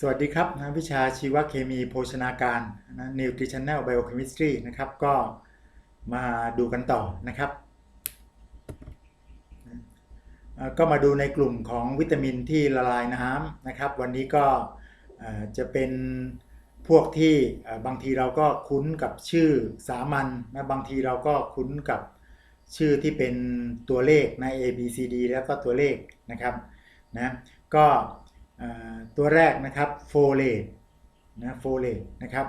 สวัสดีครับนะวิชาชีวเคมีโภชนาการนะ Nutritional Biochemistry นะครับ ก็มาดูกันต่อนะครับ ก็มาดูในกลุ่มของวิตามินที่ละลายน้ำนะครับ วันนี้ก็จะเป็นพวกที่บางทีเราก็คุ้นกับชื่อสามัญนะบางทีเราก็คุ้นกับชื่อที่เป็นตัวเลขใน A B C D แล้วก็ตัวเลขนะครับนะก็ ตัวแรกนะครับโฟเลตนะโฟเลตนะครับ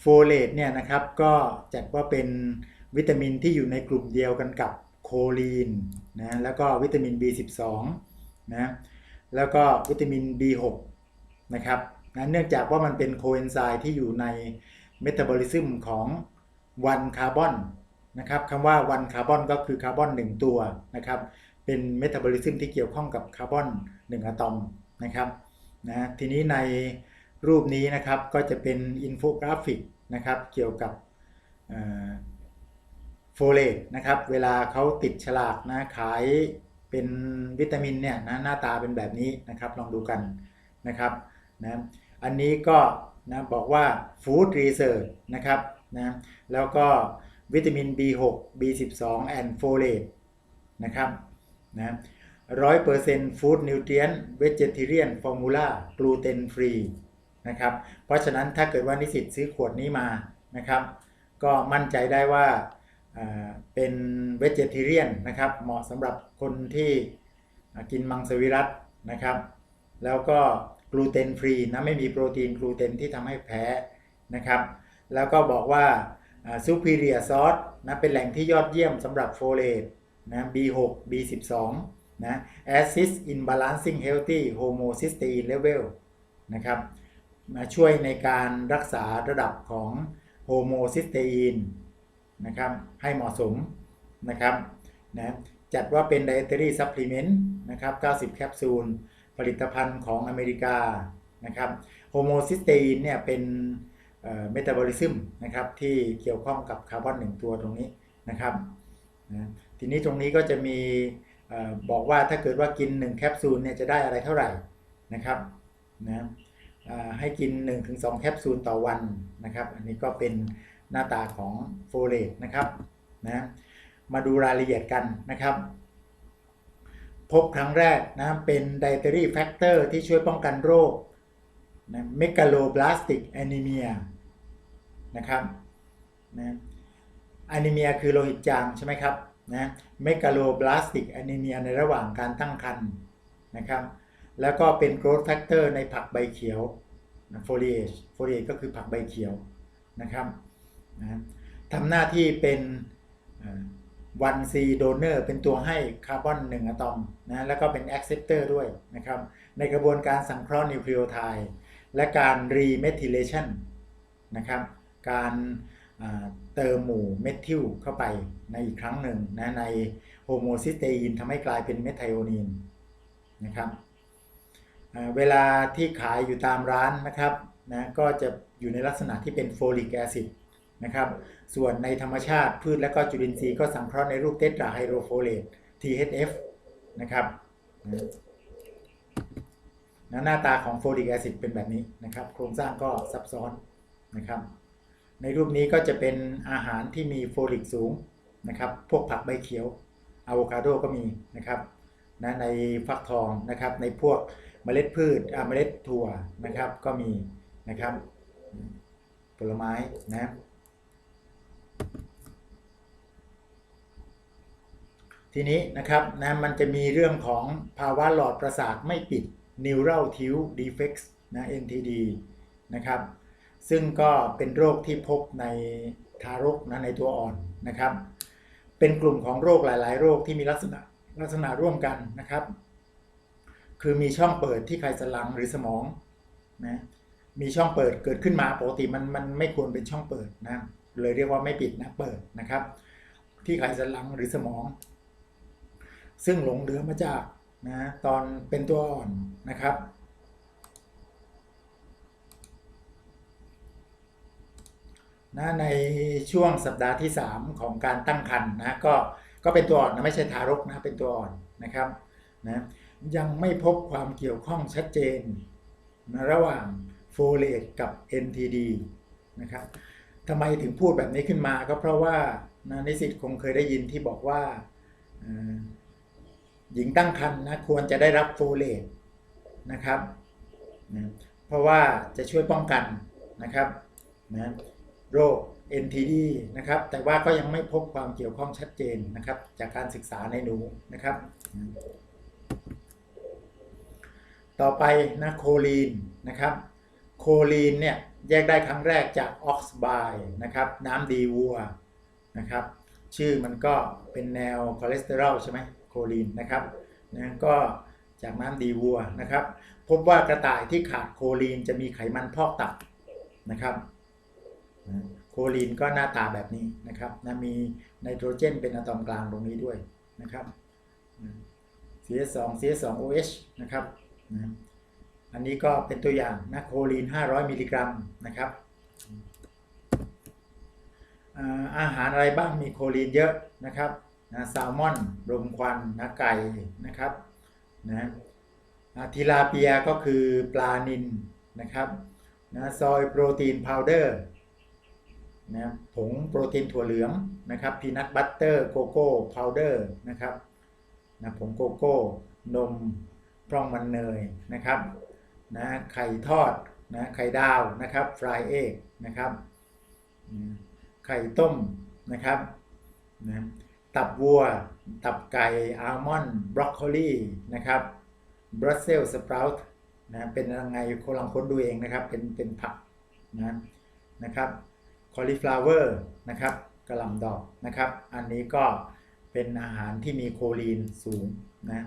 โฟเลตเนี่ยนะครับก็จัดว่าเป็นวิตามินที่อยู่ในกลุ่มเดียวกันกับโคลีนนะแล้วก็วิตามิน B12 นะแล้วก็วิตามิน B6 นะครับนะเนื่องจากว่ามันเป็นโคเอนไซม์ที่อยู่ในเมตาบอลิซึมของวันคาร์บอนนะครับคำว่าวันคาร์บอนก็คือคาร์บอน1ตัวนะครับเป็นเมตาบอลิซึมที่เกี่ยวข้องกับคาร์บอน1อะตอม นะครับนะทีนี้ในรูปนี้นะครับก็จะเป็นอินโฟกราฟิกนะครับเกี่ยวกับโฟเลตนะครับเวลาเขาติดฉลากนะขายเป็นวิตามินเนี่ยนะหน้าตาเป็นแบบนี้นะครับลองดูกันนะครับนะอันนี้ก็นะบอกว่า Food Research นะครับนะแล้วก็วิตามิน B6 B12 and folate นะครับนะ 100% Food Nutrient Vegetarian Formula Gluten Free นะครับเพราะฉะนั้นถ้าเกิดว่านิสิตซื้อขวดนี้มานะครับ ก็มั่นใจได้ว่าเป็น Vegetarian นะครับ เหมาะสำหรับคนที่กินมังสวิรัตนะครับ แล้วก็กลูเตนฟรีนะไม่มีโปรตีนกลูเตนที่ทำให้แพ้นะครับ แล้วก็บอกว่าอ่า Superior Source นะเป็นแหล่งที่ยอดเยี่ยมสำหรับโฟเลตนะ B6 B12 นะ assist in balancing healthy homocysteine level นะครับมาช่วยในการรักษาระดับของโฮโมซิสเตอีนนะครับให้เหมาะสมนะครับนะจัดว่าเป็น dietary supplement นะครับ 90 แคปซูล ผลิตภัณฑ์ของอเมริกานะครับโฮโมซิสเตอีนเนี่ยเป็นเมตาบอลิซึมนะครับที่เกี่ยวข้องกับคาร์บอนหนึ่งตัวตรงนี้นะครับนะทีนี้ตรงนี้ก็จะมี บอกว่าถ้าเกิดว่ากิน 1 แคปซูลเนี่ยจะได้อะไรเท่าไหร่นะครับนะให้กิน 1-2 แคปซูลต่อวันนะครับ อันนี้ก็เป็นหน้าตาของโฟเลตนะครับนะมาดูรายละเอียดกันนะครับ พบครั้งแรกนะเป็น dietary factor ที่ช่วยป้องกันโรคนะ megaloblastic anemia นะครับนะอ n น m เมียคือโลหิตจางใช่ไหมครับนะ megaloblastic anemia ในระหว่างการตั้งครรภ์นะครับ แล้วก็เป็น growth factor ในผักใบเขียวนะ foliage foliage ก็คือผักใบเขียวนะครับนะทำหน้าที่เป็นวัน C donor เป็นตัวให้คาร์บอน1อะตอมนะแล้วก็เป็น acceptor ด้วยนะครับในกระบวนการสังเคราะห์นิวคลีโอไทด์และการ remethylation นะครับการา เติมหมู่เมทิลเข้าไปในอีกครั้งหนึ่งนะในโฮโมซิสเตอีนทำให้กลายเป็นเมทไทโอนีนนะครับเวลาที่ขายอยู่ตามร้านนะครับนะก็จะอยู่ในลักษณะที่เป็นโฟลิกแอซิดนะครับส่วนในธรรมชาติพืชและก็จุลินทรีย์ก็สังเคราะห์ในรูปเทตราไฮโดรโฟเลต THF นะครับนะหน้าตาของโฟลิกแอซิดเป็นแบบนี้นะครับ โครงสร้างก็ซับซ้อนนะครับ ในรูปนี้ก็จะเป็นอาหารที่มีโฟลิกสูงนะครับ พวกผักใบเขียวอะโวคาโดก็มีนะครับนะในฟักทองนะครับ ในพวกเมล็ดพืชอ่าเมล็ดถั่วนะครับก็มีนะครับ ผลไม้นะทีนี้นะครับนะมันจะมีเรื่องของภาวะหลอดประสาทไม่ปิด neural tube defects นะ NTD นะครับ ซึ่งก็เป็นโรคที่พบในทารกนะในตัวอ่อนนะครับ เป็นกลุ่มของโรคหลาย ๆ โรคที่มีลักษณะลักษณะร่วมกันนะครับ คือมีช่องเปิดที่ไขสันหลังหรือสมองนะมีช่องเปิดเกิดขึ้นมาปกติมันมันไม่ควรเป็นช่องเปิดนะเลยเรียกว่าไม่ปิดนะเปิดนะครับ ที่ไขสันหลังหรือสมอง ซึ่งหลงเหลือมาจากนะตอนเป็นตัวอ่อนนะครับ นะในช่วงสัปดาห์ที่ 3 ของการตั้งครรภ์นะก็ก็เป็นตัวอ่อนนะไม่ใช่ทารกนะเป็นตัวอ่อนนะครับนะยังไม่พบความเกี่ยวข้องชัดเจนนะระหว่างโฟเลตกับ NTD นะครับทำไมถึงพูดแบบนี้ขึ้นมาก็เพราะว่านะนิสิตคงเคยได้ยินที่บอกว่าหญิงตั้งครรภ์นะควรจะได้รับโฟเลตนะครับนะเพราะว่าจะช่วยป้องกันนะครับนะ โรค NTD นะครับ แต่ว่าก็ยังไม่พบความเกี่ยวข้องชัดเจนนะครับ จากการศึกษาในหนูนะครับ ต่อไปนะโคลีนนะครับ โคลีนเนี่ยแยกได้ครั้งแรกจากออกซ์ไบนะครับน้ำดีวัวนะครับ ชื่อมันก็เป็นแนวคอเลสเตอรอลใช่ไหมโคลีนนะครับนะก็จากน้ำดีวัวนะครับ พบว่ากระต่ายที่ขาดโคลีนจะมีไขมันพอกตับนะครับ โคลีนก็หน้าตาแบบนี้นะครับนะมีไนโตรเจนเป็นอะตอมกลางตรงนี้ด้วยนะครับ CS2 CS2OH นะครับนะอันนี้ก็เป็นตัวอย่างนะโคลีน 500 มิลลิกรัมนะครับอาหารอะไรบ้างมีโคลีนเยอะนะครับนะแซลมอนรมควันนะไก่นะครับนะทิลาเปียก็คือปลานิลนะครับนะซอยโปรตีนพาวเดอร์ นะผงโปรตีนถั่วเหลืองนะครับพีนัทบัตเตอร์โกโก้พาวเดอร์นะครับนะผงโกโก้ นมพร่องมันเนยนะครับนะไข่ทอดนะไข่ดาวนะครับฟรายเอ็กนะครับไข่ต้มนะครับนะตับวัว ตับไก่อัลมอนด์บรอกโคลีนะครับบรัสเซลสปร u ตนะเป็นยังไงคนลองค้นดูเองนะครับเป็นเป็นผักนะนะครับ คอลิฟลาเวอร์นะครับกระลำดอกนะครับ อันนี้ก็เป็นอาหารที่มีโคลีนสูงนะ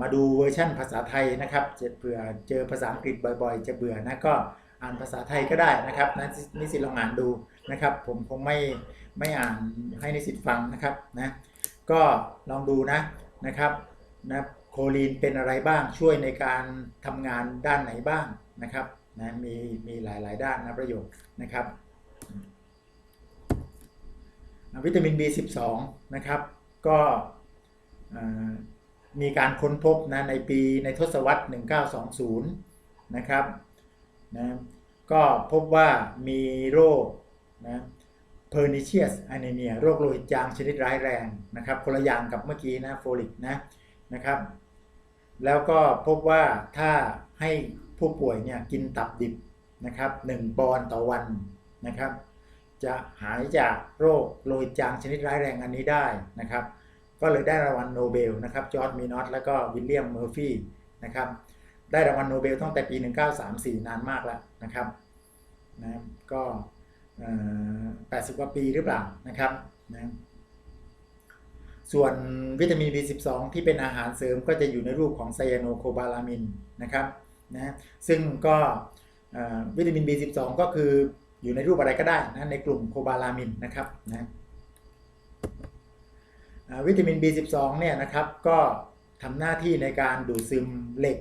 มาดูเวอร์ชั่นภาษาไทยนะครับจะเผื่อเจอภาษาอังกฤษบ่อยๆ จะเบื่อนะก็อ่านภาษาไทยก็ได้นะครับนะนิสิตลองอ่านดูนะครับ ผมคงไม่ไม่อ่านให้นิสิตฟังนะครับนะก็ลองดูนะนะครับนะโคลีนเป็นอะไรบ้างช่วยในการทำงานด้านไหนบ้างนะครับ นะมีมีหลาย ๆ ด้านนะประโยชน์นะครับวิตามิน B12 นะครับ ก็มีการค้นพบนะในปีในทศวรรษ 1920 นะครับนะก็พบว่ามีโรคนะ pernicious anemia โรคโลหิตจางชนิดร้ายแรงนะครับคนละอย่างกับเมื่อกี้นะโฟลิกนะนะครับ แล้วก็พบว่าถ้าให้ ผู้ป่วยเนี่ยกินตับดิบนะครับ1ปอนต่อวันนะครับ จะหายจากโรคโลหิตจางชนิดร้ายแรงอันนี้ได้นะครับ ก็เลยได้รางวัลโนเบลนะครับจอร์ดมีนอตแล้วก็วิลเลียมเมอร์ฟี่นะครับได้รางวัลโนเบลตั้งแต่ปี 1934 นานมากแล้วนะครับนะก็เอ่อ80 กว่าปีหรือเปล่านะครับนะส่วนวิตามิน B12 ที่เป็นอาหารเสริมก็จะอยู่ในรูปของไซยาโนโคบาลามินนะครับ นะซึ่งก็วิตามิน B12 ก็คืออยู่ในรูปอะไรก็ได้นะในกลุ่มโคบาลามินนะครับนะวิตามิน B12 เนี่ยนะครับก็ทำหน้าที่ในการดูดซึมเหล็ก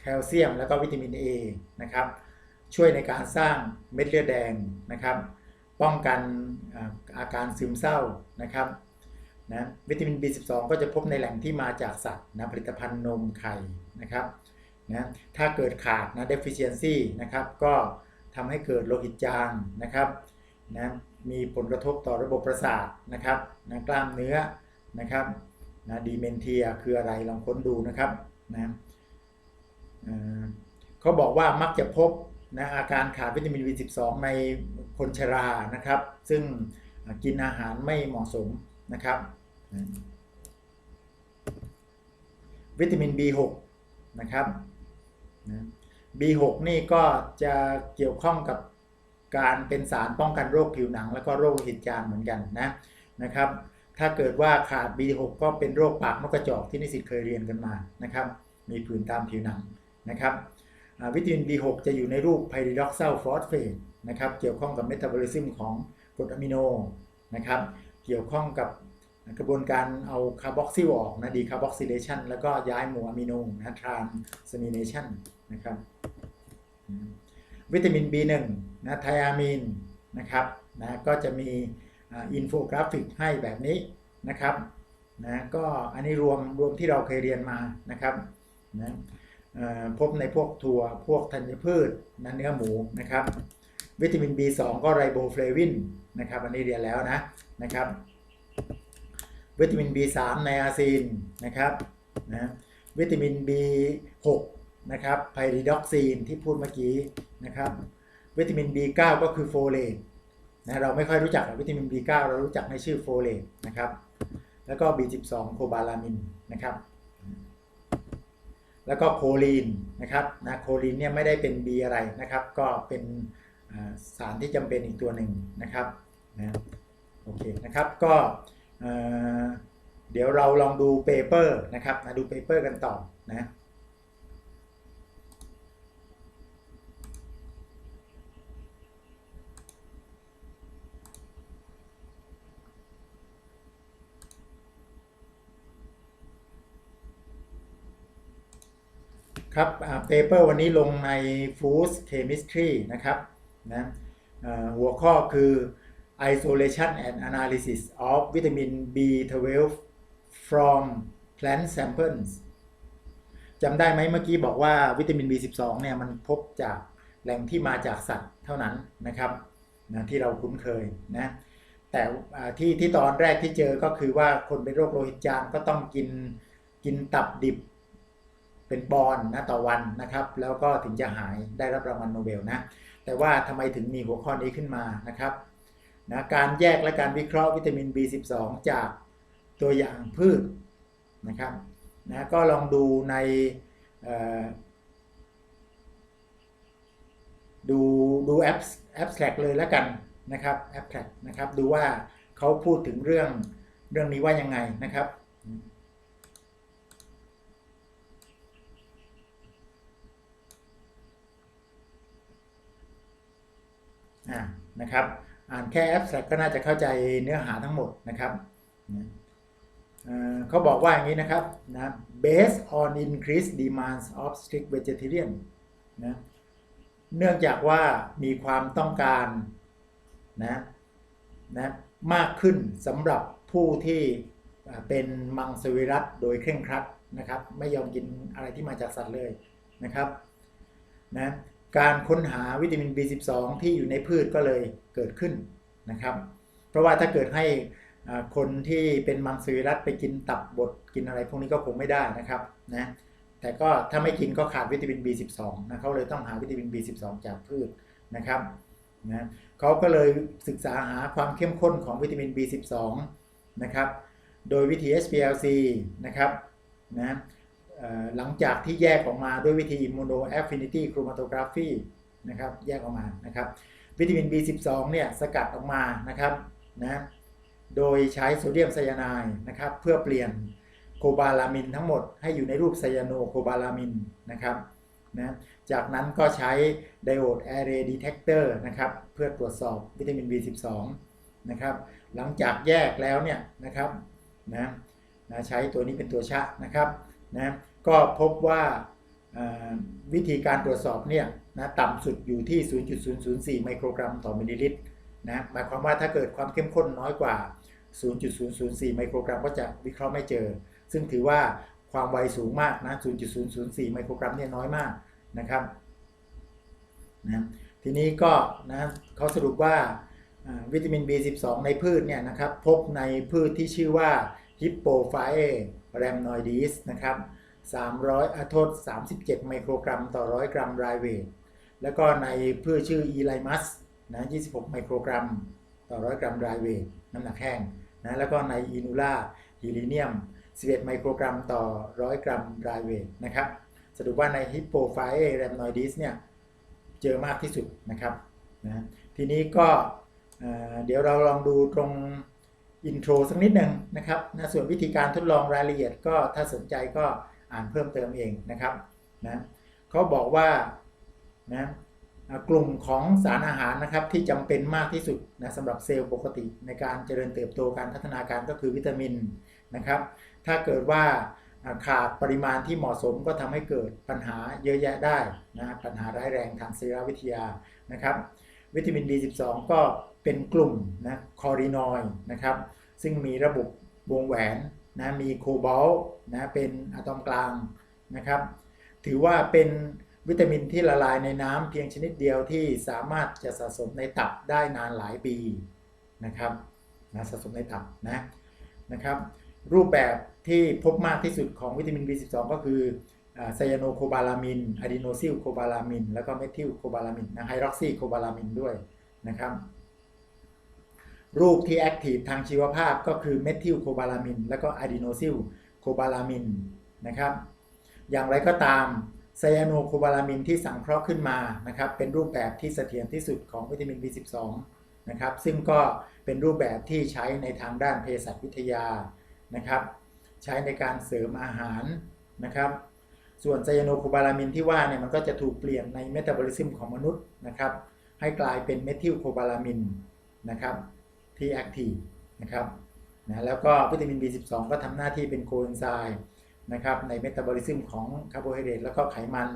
แคลเซียม แล้วก็วิตามิน A นะครับช่วยในการสร้างเม็ดเลือดแดงนะครับ ป้องกันอาอาการซึมเศร้านะครับนะวิตามิน B12 ก็จะพบในแหล่งที่มาจากสัตว์นะผลิตภัณฑ์นมไข่นะครับ นะถ้าเกิดขาดนะ deficiency นะครับก็ทำให้เกิดโลหิตจางนะครับนะมีผลกระทบต่อระบบประสาทนะครับนะกล้ามเนื้อนะครับนะดีเมนเทียคืออะไรลองค้นดูนะครับนะเเขาบอกว่ามักจะพบนะอาการขาดวิตามิน B12 ในคนชรานะครับ ซึ่งกินอาหารไม่เหมาะสมนะครับ วิตามิน B6 นะครับ นะ B6 นี่ก็จะเกี่ยวข้องกับการเป็นสารป้องกันโรคผิวหนัง แล้วก็โรคหิดจางเหมือนกันนะนะครับ ถ้าเกิดว่าขาด B6 ก็เป็นโรคปากนกกระจอกที่นิสิตเคยเรียนกันมานะครับ มีผื่นตามผิวหนังนะครับวิตามิน B6 จะอยู่ในรูป pyridoxal phosphate นะครับ เกี่ยวข้องกับเมตาบอลิซึมของกรดอะมิโนนะครับ เกี่ยวข้องกับ กระบวนการเอาคาร์บอกซิลออกนะดีคาร์บอกซิเลชันแล้วก็ย้ายหมู่อะมิโนนะทรานสมิเนชันนะครับวิตามิน B1 นะไทอามีนนะครับนะก็จะมีอินโฟกราฟิกให้แบบนี้นะครับนะก็อันนี้รวมรวมที่เราเคยเรียนมานะครับนะพบในพวกถั่วพวกธัญพืชนะเนื้อหมูนะครับ วิตามิน B2 ก็ไรโบเฟลวินนะครับอันนี้เรียนแล้วนะนะครับ วิตามิน B3 ไนอาซินนะครับนะวิตามิน B6 นะครับไพริดอกซีนที่พูดเมื่อกี้นะครับวิตามิน B9 ก็คือโฟเลตนะเราไม่ค่อยรู้จักวิตามิน B9 เรารู้จักในชื่อโฟเลตนะครับแล้วก็ B12 โคบาลามินนะครับแล้วก็โคลีนนะครับนะโคลีนเนี่ยไม่ได้เป็น B อะไรนะครับ ก็เป็นสารที่จำเป็นอีกตัวหนึ่งนะครับนะโอเคนะครับก็ เดี๋ยวเราลองดูเปเปอร์นะครับมาดูเปเปอร์กันต่อนะครับเปเปอร์วันนี้ลงใน Food Chemistry นะครับนะหัวข้อคือ Isolation and Analysis of Vitamin B12 from Plant Samples จำได้ไหมเมื่อกี้บอกว่าวิตามิน B12 เนี่ยมันพบจากแหล่งที่มาจากสัตว์เท่านั้นนะครับนะที่เราคุ้นเคยนะแต่ที่ที่ตอนแรกที่เจอก็คือว่าคนเป็นโรคโลหิตจางก็ต้องกินกินตับดิบเป็นปอนนะต่อวันนะครับ แล้วก็ถึงจะหายได้รับรางวัลโนเบลนะแต่ว่าทำไมถึงมีหัวข้อนี้ขึ้นมานะครับ นะการแยกและการวิเคราะห์วิตามิน B12 จากตัวอย่างพืชนะครับนะก็ลองดูในดูดูแอปแอปแทร็กเลยแล้วกันนะครับแอปแทร็กนะครับดูว่าเขาพูดถึงเรื่องเรื่องนี้ว่ายังไงนะครับอ่านะครับ อ่านแค่ abstract ก็น่าจะเข้าใจเนื้อหาทั้งหมดนะครับเขาบอกว่าอย่างนี้นะครับนะ based on increased demands of strict vegetarian นะเนื่องจากว่ามีความต้องการนะนะมากขึ้นสำหรับผู้ที่เป็นมังสวิรัตโดยเคร่งครัดนะครับ ไม่ยอมกินอะไรที่มาจากสัตว์เลยนะครับนะ การค้นหาวิตามิน B12 ที่อยู่ในพืชก็เลยเกิดขึ้นนะครับ เพราะว่าถ้าเกิดให้คนที่เป็นมังสวิรัตไปกินตับบดกินอะไรพวกนี้ก็คงไม่ได้นะครับนะแต่ก็ถ้าไม่กินก็ขาดวิตามิน B12 นะเขาเลยต้องหาวิตามิน B12 จากพืชนะครับนะเขาก็เลยศึกษาหาความเข้มข้นของวิตามิน B12 นะครับ โดยวิธี SPLC นะครับนะ หลังจากที่แยกออกมาด้วยวิธี immunoaffinity chromatography นะครับแยกออกมานะครับวิตามิน B12 เนี่ยสกัดออกมานะครับนะโดยใช้โซเดียมไซยาไนด์นะครับเพื่อเปลี่ยนโคบาลามินทั้งหมดให้อยู่ในรูปไซยาโนโคบาลามินนะครับนะจากนั้นก็ใช้ไดโอด array detector นะครับเพื่อตรวจสอบวิตามิน B12 นะครับหลังจากแยกแล้วเนี่ยนะครับนะนะใช้ตัวนี้เป็นตัวชะนะครับนะ ก็พบว่าวิธีการตรวจสอบเนี่ยนะต่ำสุดอยู่ที่ 0.004 ไมโครกรัมต่อมิลลิลิตรนะหมายความว่าถ้าเกิดความเข้มข้นน้อยกว่า 0.004 ไมโครกรัมก็จะวิเคราะห์ไม่เจอ ซึ่งถือว่าความไวสูงมากนะ 0.004 ไมโครกรัมเนี่ยน้อยมากนะครับนะทีนี้ก็นะเขาสรุปว่าวิตามิน B12 ในพืชเนี่ยนะครับพบในพืชที่ชื่อว่า Hippophae rhamnoides นะครับ 300อะโทษ 37 ไมโครกรัมต่อ 100 กรัมไรเวท แล้วก็ในพืชชื่อ e l i m u s นะ26 ไมโครกรัม ต่อ 100 กรัมไรเวท น้ำหนักแห้งนะแล้วก็ใน inula helinium 11 ไมโครกรัมต่อ 100 กรัมไรเวทนะครับสรุปว่าใน Hippophae rhamnoides เนี่ยเจอมากที่สุดนะครับนะทีนี้ก็เอ่อเดี๋ยวเราลองดูตรงอินโทรสักนิดหนึ่งนะครับนะส่วนวิธีการทดลองรายละเอียดก็ถ้าสนใจก็ อ่านเพิ่มเติมเองนะครับนะเขาบอกว่านะกลุ่มของสารอาหารนะครับที่จำเป็นมากที่สุดนะสำหรับเซลล์ปกติในการเจริญเติบโตการพัฒนาการก็คือวิตามินนะครับ ถ้าเกิดว่าขาดปริมาณที่เหมาะสมก็ทำให้เกิดปัญหาเยอะแยะได้นะปัญหาร้ายแรงทางเซลล์วิทยานะครับ วิตามิน B12 ก็เป็นกลุ่มนะคอรีนอยด์นะครับ ซึ่งมีระบบวงแหวน นะมีโคบอลต์นะเป็นอะตอมกลางนะครับ ถือว่าเป็นวิตามินที่ละลายในน้ำเพียงชนิดเดียวที่สามารถจะสะสมในตับได้นานหลายปีนะครับนะสะสมในตับนะนะครับ รูปแบบที่พบมากที่สุดของวิตามิน B12 ก็คือไซยาโนโคบาลามินอะดีโนซิลโคบาลามิน แล้วก็เมทิลโคบาลามินนะไฮดรอกซีโคบาลามินด้วยนะครับ รูปที่แอคทีฟทางชีวภาพก็คือเมทิลโคบาลามิน แล้วก็อะดีโนซิลโคบาลามินนะครับ อย่างไรก็ตามไซยาโนโคบาลามินที่สังเคราะห์ขึ้นมานะครับเป็นรูปแบบที่เสถียรที่สุดของวิตามิน B12 นะครับซึ่งก็เป็นรูปแบบที่ใช้ในทางด้านเภสัชวิทยานะครับใช้ในการเสริมอาหารนะครับส่วนไซยาโนโคบาลามินที่ว่าเนี่ยมันก็จะถูกเปลี่ยนในเมตาบอลิซึมของมนุษย์นะครับให้กลายเป็นเมทิลโคบาลามินนะครับ ที่แอคทีฟนะครับนะแล้วก็วิตามิน B12 ก็ทำหน้าที่เป็นโคเอนไซม์นะครับในเมตาบอลิซึมของคาร์โบไฮเดรตแล้วก็ไขมัน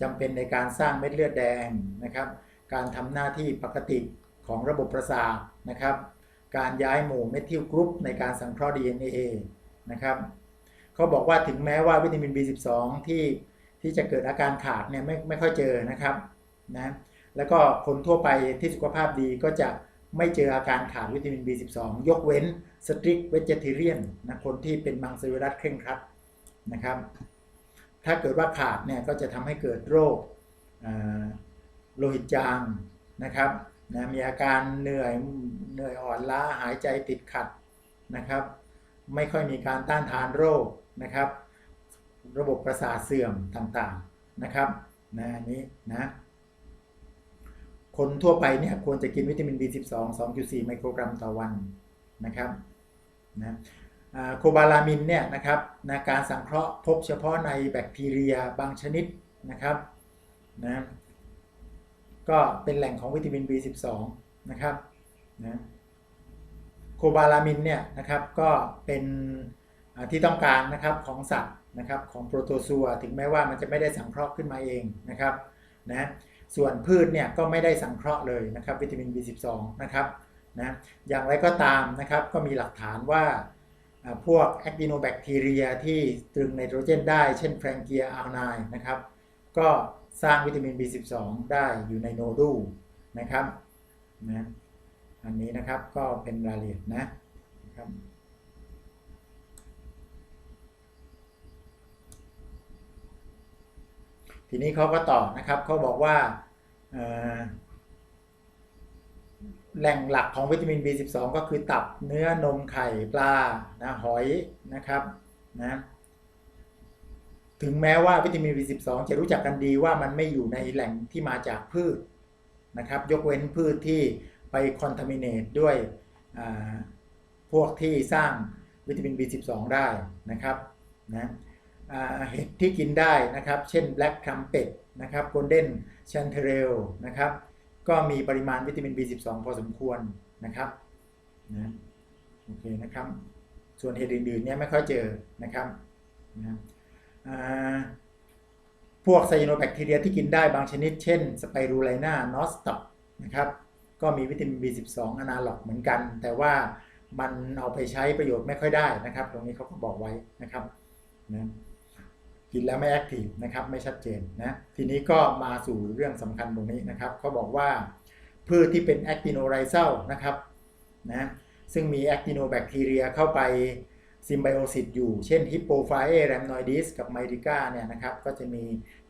จำเป็นในการสร้างเม็ดเลือดแดงนะครับการทำหน้าที่ปกติของระบบประสาทนะครับการย้ายหมู่เมทิลกรุ๊ปในการสังเคราะห์ DNA นะครับเขาบอกว่าถึงแม้ว่าวิตามิน B12 ที่ที่จะเกิดอาการขาดเนี่ยไม่ไม่ค่อยเจอนะครับนะแล้วก็คนทั่วไปที่สุขภาพดีก็จะ ไม่เจออาการขาดวิตามิน B12 ยกเว้น strict vegetarian นะคนที่เป็นมังสวิรัตเคร่งครัดนะครับ ถ้าเกิดว่าขาดเนี่ยก็จะทำให้เกิดโรคโลหิตจางนะครับนะมีอาการเหนื่อยเหนื่อยอ่อนล้าหายใจติดขัดนะครับ ไม่ค่อยมีการต้านทานโรคนะครับ ระบบประสาทเสื่อมต่างๆนะครับนะอันนี้นะ คนทั่วไปเนี่ยควรจะกินวิตามิน B12 2.4 ไมโครกรัมต่อวันนะครับนะโคบาลามินเนี่ยนะครับนะการสังเคราะห์พบเฉพาะในแบคทีเรียบางชนิดนะครับนะก็เป็นแหล่งของวิตามิน B12 นะครับนะโคบาลามินเนี่ยนะครับก็เป็นที่ต้องการนะครับของสัตว์นะครับของโปรโตซัวถึงแม้ว่ามันจะไม่ได้สังเคราะห์ขึ้นมาเองนะครับนะ ส่วนพืชเนี่ยก็ไม่ได้สังเคราะห์เลยนะครับวิตามิน B12 นะครับนะอย่างไรก็ตามนะครับก็มีหลักฐานว่าพวกแอคติโนแบคทีเรียที่ตรึงไนโตรเจนได้เช่นแฟรงเกียอัลไนนะครับก็สร้างวิตามิน B12 ได้อยู่ในโนดูนะครับนะอันนี้นะครับก็เป็นรายละเอียดนะนะครับ ทีนี้เขาก็ตอบนะครับเขาบอกว่าแหล่งหลักของวิตามิน B12 ก็คือตับเนื้อนมไข่ปลานะหอยนะครับนะถึงแม้ว่าวิตามิน B12 จะรู้จักกันดีว่ามันไม่อยู่ในแหล่งที่มาจากพืชนะครับ ยกเว้นพืชที่ไปคอนทามิเนตด้วยพวกที่สร้างวิตามิน B12 ได้นะครับนะ เห็ดที่กินได้นะครับ เช่น Black Trumpet นะครับ Golden Chanterelle นะครับ ก็มีปริมาณวิตามิน B12 พอสมควรนะครับนะโอเคนะครับ ส่วนเห็ดอื่นๆเนี่ยไม่ค่อยเจอนะครับนะพวกไซโนแบคทีเรียที่กินได้บางชนิด เช่นสไปรูไลนานอสตับนะครับก็มีวิตามิน B12 อนาล็อกเหมือนกัน แต่ว่ามันเอาไปใช้ประโยชน์ไม่ค่อยได้นะครับ ตรงนี้เขาก็บอกไว้นะครับนะ กินแล้วไม่แอคทีฟนะครับไม่ชัดเจนนะทีนี้ก็มาสู่เรื่องสำคัญตรงนี้นะครับเขาบอกว่าพืชที่เป็นแอคติโนไรเซลนะครับนะซึ่งมีแอคติโนแบคทีเรียเข้าไปซิมไบโอซิตอยู่ เช่นฮิปโปไฟเอแรมนอยดิสกับไมริก้าเนี่ยนะครับก็จะมี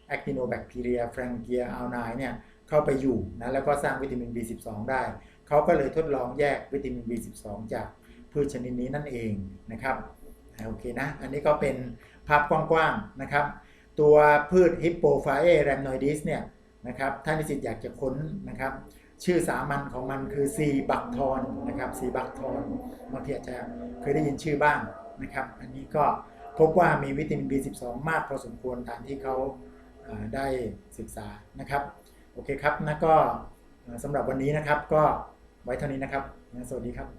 แอคติโนแบคทีเรียแฟรงเกียอัลไนเนี่ยเข้าไปอยู่นะแล้วก็สร้างวิตามิน B12 ได้เขาก็เลยทดลองแยกวิตามิน B12 จากพืชชนิดนี้นั่นเองนะครับโอเคนะ อันนี้ก็เป็น ภาพกว้างๆนะครับ ตัวพืชฮิปโปไฟเอแรมนอยดิสเนี่ยนะครับถ้านิสิตอยากจะค้นนะครับ ชื่อสามัญของมันคือซีบักทอนนะครับซีบักทอนบางทีอาจจะเคยได้ยินชื่อบ้างนะครับ อันนี้ก็พบว่ามีวิตามิน B12 มากพอสมควรตามที่เขาได้ศึกษานะครับ โอเคครับนะก็สำหรับวันนี้นะครับก็ไว้เท่านี้นะครับ สวัสดีครับ